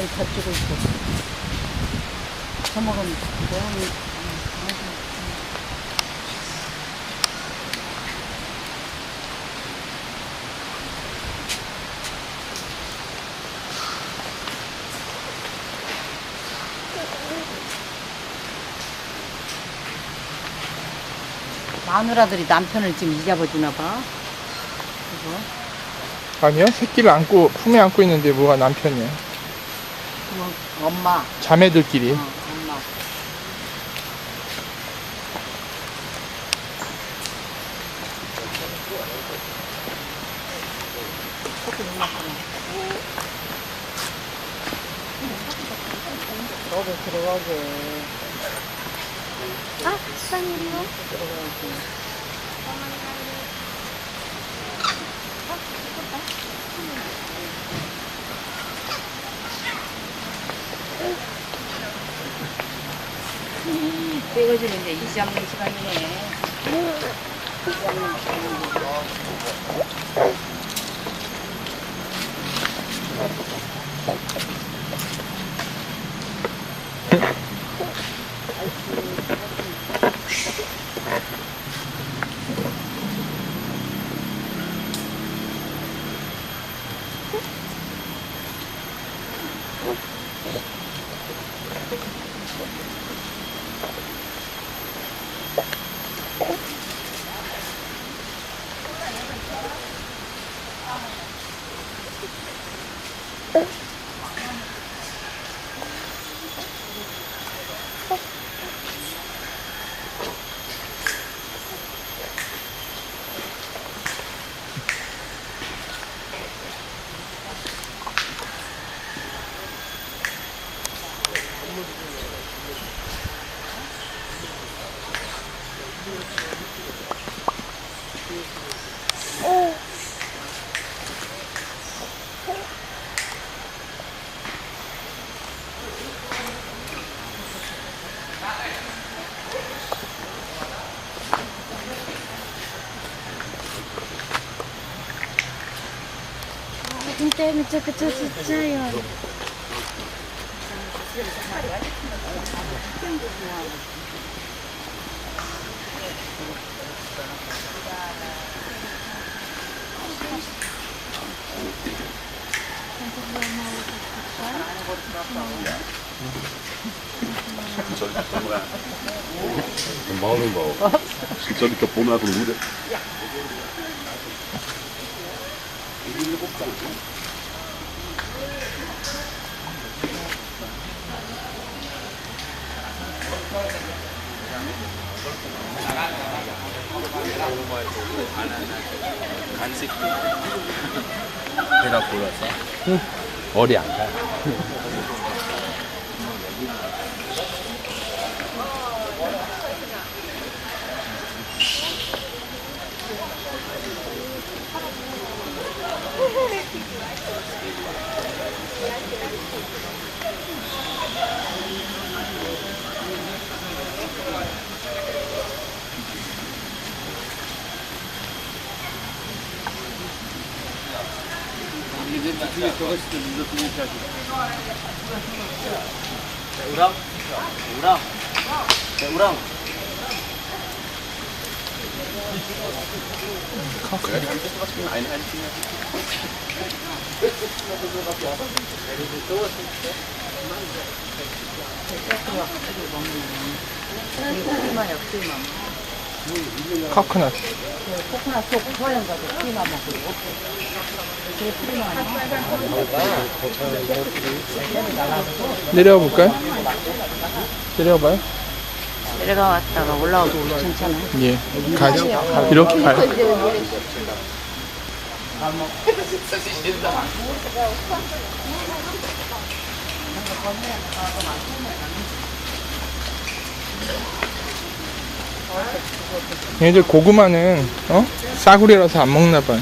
얘는 젖주고 있고. 저먹은 고양이. 마누라들이 남편을 지금 잊어버주나 봐. 이거. 아니요, 새끼를 안고, 품에 안고 있는데 뭐가 남편이야. 엄마. 자매들끼리. 어, 엄마. 너도 들어가게. 아, 수상이요? 이제 이 잡는 시간이네. 이 잡는 시간이네. 見てめちゃくちゃちっちゃいよ。Een molenbal. Wat? Die kapon uit een hoede. Ja. Rude? 배가 불러서 어리 안 가. 우랑? 우랑? 우랑? 뿌리만 역 뿌리만. 코코넛. 속 가지고 먹고. 내려와 볼까요? 내려와봐요. 내려가 왔다가 올라오고 괜찮아. 예. 가죠. 이렇게 가요. 얘들 고구마는 어? 싸구려라서 안 먹나 봐요.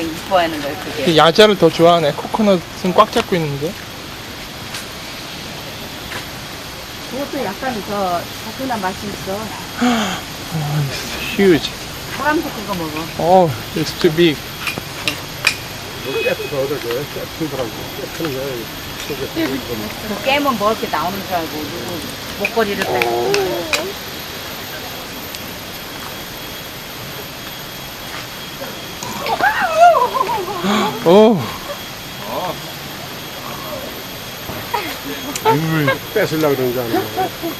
이뻐하는 그게. 이 야자를 더 좋아하네. 코코넛은 꽉 잡고 있는데. 그것도 약간 더 달큰한 맛이 있어. it's huge. 사람도 그거 먹어. Oh, it's too big. 깨끗 얻어줘요. 깨끗한 사람도 깨끗한 거예요. 그 깨면 뭐 이렇게 나오는 줄 알고 누구 목걸이를 빼고 오. 눈물 뺏으려고 그러는 줄 아는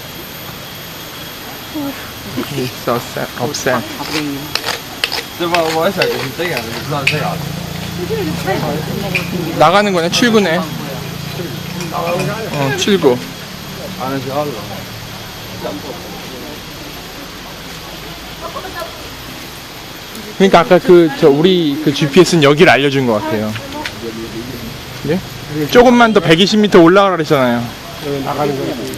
he's so sad, upset. Abhängig. Det var bare så, at jeg tænker, at det er sådan set. 나가는 거네, 출근해. 어, 출구. 그러니까 아까 그, 저, 우리 그 GPS는 여기를 알려준 것 같아요. 네? 조금만 더 120m 올라가라 그랬잖아요. 나가는 거.